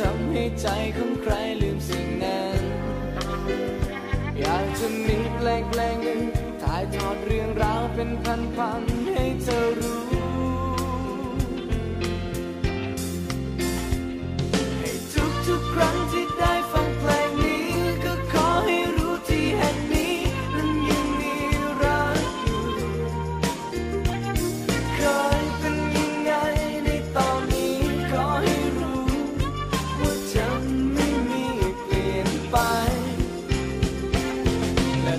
ทำให้ใจของใครลืมสิ่งนั้น อยากจะมีแปลงแปลงหนึ่งถ่ายทอดเรื่องราวเป็นพันๆ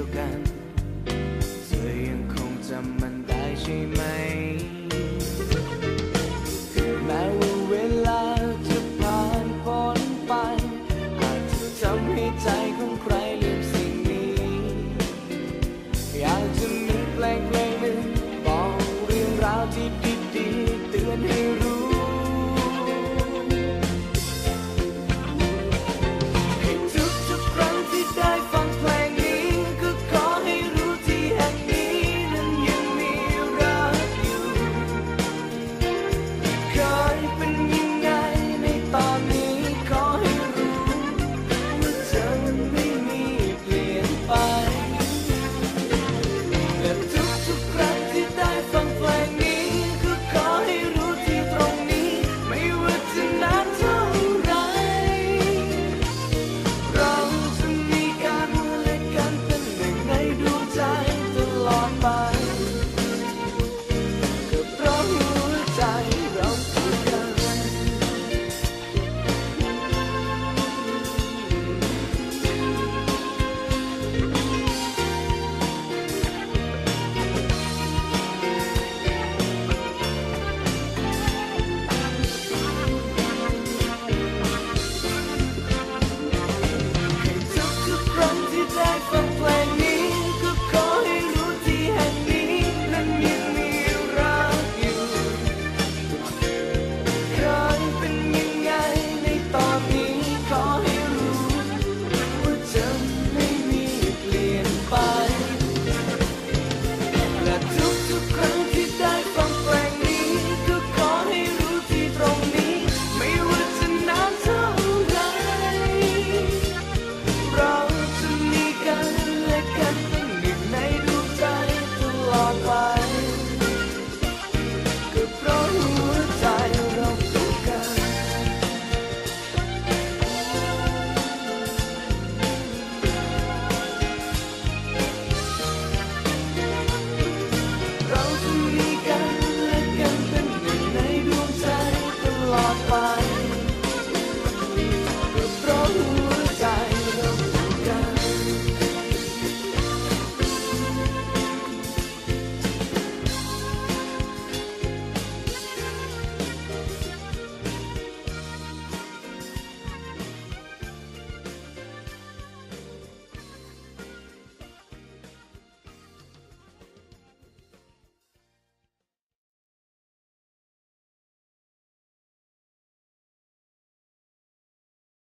railgun